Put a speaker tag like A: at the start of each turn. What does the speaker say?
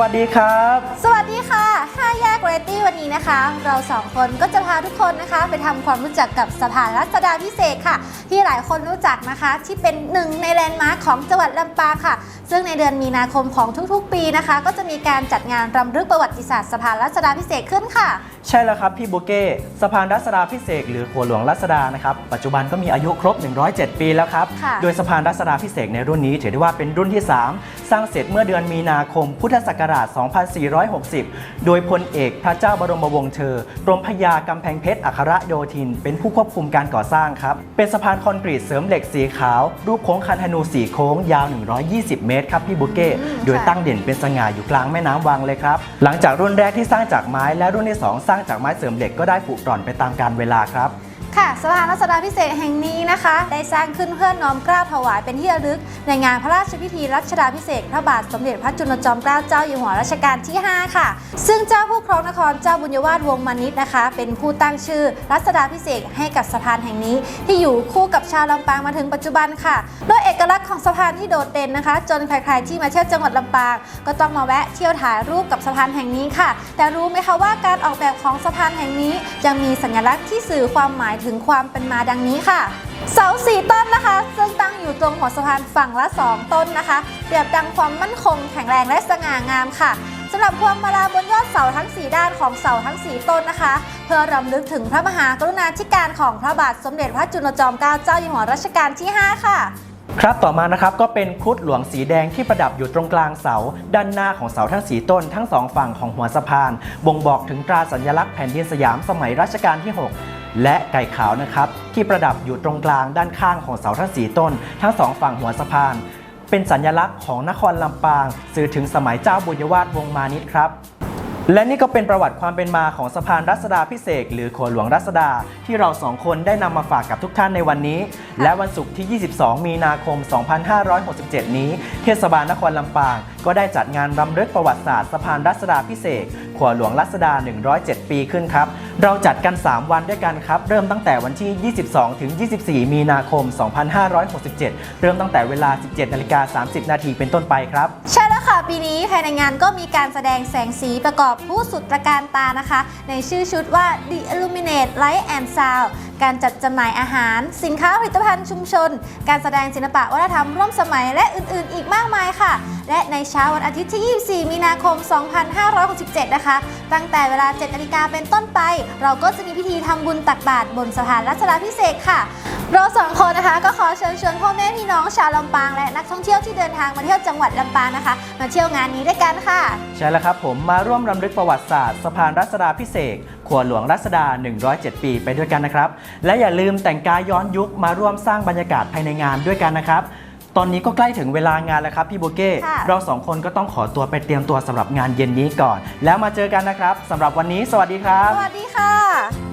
A: วัสดีครับ
B: สวัสดีค่ะ5แยกเรตี้วันนี้นะคะ เราสองคนก็จะพาทุกคนนะคะ ไปทำความรู้จักกับสะพานรัชดาพิเศษกค่ะ ที่หลายคนรู้จักนะคะ ที่เป็นหนึ่งในแลนด์มาร์คของจังหวัดลำปางค่ะ ซึ่งในเดือนมีนาคมของทุกๆ ปีนะคะ ก็จะมีการจัดงานรำลึกประวัติศาสตร์สะพานรัชดาพิเศษกขึ้นค่ะ
A: ใช่แล้วครับพี่โบเก้สะพานรัศดาพิเศษกหรือขัวหลวงรัศดานะครับปัจจุบันก็มีอายุครบ 107 ปีแล้วครับ
B: ค่ะ
A: โดยสะพานรัศดาพิเศษกในรุ่นนี้ถือได้ว่าเป็นรุ่นที่ 3สร้างเสร็จเมื่อเดือนมีนาคม พุทธศักราช 2460 โดยพลเอกพระเจ้าบรมวงศ์เธอกรมพระยากำแพงเพชรอัครโยธิน เป็นผู้ควบคุมการก่อสร้างครับ เป็นสะพานคอนกรีตเสริมเหล็กสีขาว รูปโค้งคันธนูสีโค้งยาว 120 เมตรครับพี่โบเก้
B: อืม
A: โดย
B: ค่ะ
A: ตั้งเด่นเป็นสง่าอยู่กลางแม่น้ำวังเลยครับ หลังจากรุ่นแรกที่สร้างจากไม้และรุ่นที่ 2 สร้างจากไม้เสริมเหล็กก็ได้ผุกร่อนไปตามกาลเวลาครับ
B: ค่ะสะพานรัชดาพิเศษแห่งนี้นะคะ ได้สร้างขึ้นเพื่อน้อมกล้าถวายเป็นที่ระลึก ในงานพระราชพิธีรัชดาพิเศษพระบาทสมเด็จพระจุลจอมเกล้าเจ้าอยู่หัวรัชกาลที่ 5 ค่ะ ซึ่งเจ้าผู้ครองนครเจ้าบุญยวาสวงมานิตนะคะ เป็นผู้ตั้งชื่อรัชดาพิเศษให้กับสะพานแห่งนี้ ที่อยู่คู่กับชาวลำปางมาถึงปัจจุบันค่ะโดยเอกลักษณ์ของสะพานที่โดดเด่นนะคะ จนใครๆที่มาเที่ยวจังหวัดลำปาง ก็ต้องมาแวะเที่ยวถ่ายรูปกับสะพานแห่งนี้ค่ะ แต่รู้ไหมคะว่าการออกแบบของสะพานแห่งนี้ยังมีสัญลักษณ์ที่สื่อความหมายถึงความเป็นมาดังนี้ค่ะ เสาสี่ต้นนะคะ ซึ่งตั้งอยู่ตรงหัวสะพานฝั่งละ 2 ต้นนะคะเปรียบดังความมั่นคงแข็งแรงและสง่างามค่ะสำหรับพวงมาลาบนยอดเสาทั้ง 4 ด้านของเสาทั้ง 4 ต้นนะคะ เพื่อรำลึกถึงพระมหากรุณาธิการของพระบาทสมเด็จพระจุลจอมเกล้าเจ้าอยู่หัวรัชกาลที่ 5 ค่ะ
A: ครับต่อมานะครับก็เป็นครุฑหลวงสีแดงที่ประดับอยู่ตรงกลางเสา ด้านหน้าของเสาทั้งสีต้นทั้งสองฝั่งของหัวสะพาน บ่งบอกถึงตราสัญลักษณ์แผ่นดินสยามสมัยรัชกาลที่ 6 และไก่ขาวนะครับ ที่ประดับอยู่ตรงกลางด้านข้างของเสาทั้งสีต้น ทั้งสองฝั่งหัวสะพาน เป็นสัญลักษณ์ของนครลำปาง สื่อถึงสมัยเจ้าบุญยวาทวงมานิตครับ และนี่ก็เป็นประวัติความเป็นมาของสะพานรัศดาพิเศษกหรือขัวหลวงรัศดาที่เราสองคนได้นำมาฝากกับทุกท่านในวันนี้ และวันศุกร์ที่ 22 มีนาคม 2567 นี้ เทศบาลนครลำปาง ก็ได้จัดงานรำลึกประวัติศาสตร์สะพานรัศดาพิเศษกขัวหลวงรัศดา 107 ปีขึ้นครับ เราจัดกัน 3 วันด้วยกันครับ เริ่มตั้งแต่วันที่ 22 ถึง 24 มีนาคม 2567 เริ่มตั้งแต่เวลา 17นาฬิกา30 นาทีเป็นต้นไปครับ
B: ใช่แล้วค่ะ ปีนี้ภายในงานก็มีการแสดงแสงสีประกอบผู้สุดตระการตานะคะ ในชื่อชุดว่า The Illuminate Light and Sound การจัดจำหน่ายอาหาร สินค้าผลิตภัณฑ์ชุมชน การแสดงศิลปะวัฒนธรรมร่วมสมัยและอื่นๆ อีกมากมายค่ะและในเช้าวันอาทิตย์ที่ 24 มีนาคม 2567 นะคะ ตั้งแต่เวลา 7นาฬิกาเป็นต้นไป เราก็จะมีพิธีทำบุญตักบาตรบนสะพานรัชดาพิเศษค่ะ เราสองคนนะคะก็ขอเชิญชวนพ่อแม่พี่น้องชาวลำปางและนักท่องเที่ยวที่เดินทางมาเที่ยวจังหวัดลำปางนะคะ มาเที่ยวงานนี้ด้วยกันค่ะ
A: ใช่แล้วครับผมมาร่วมรำลึกประวัติศาสตร์สะพานรัศดาพิเศษกขัวหลวงรัศดา 107 ปีไปด้วยกันนะครับ และอย่าลืมแต่งกายย้อนยุคมาร่วมสร้างบรรยากาศภายในงานด้วยกันนะครับ ตอนนี้ก็ใกล้ถึงเวลางานแล้วครับพี่โบเก้
B: ค่ะ
A: เราสองคนก็ต้องขอตัวไปเตรียมตัวสำหรับงานเย็นนี้ก่อน แล้วมาเจอกันนะครับสำหรับวันนี้ สวัสดีครับ
B: สวัสดีค่ะ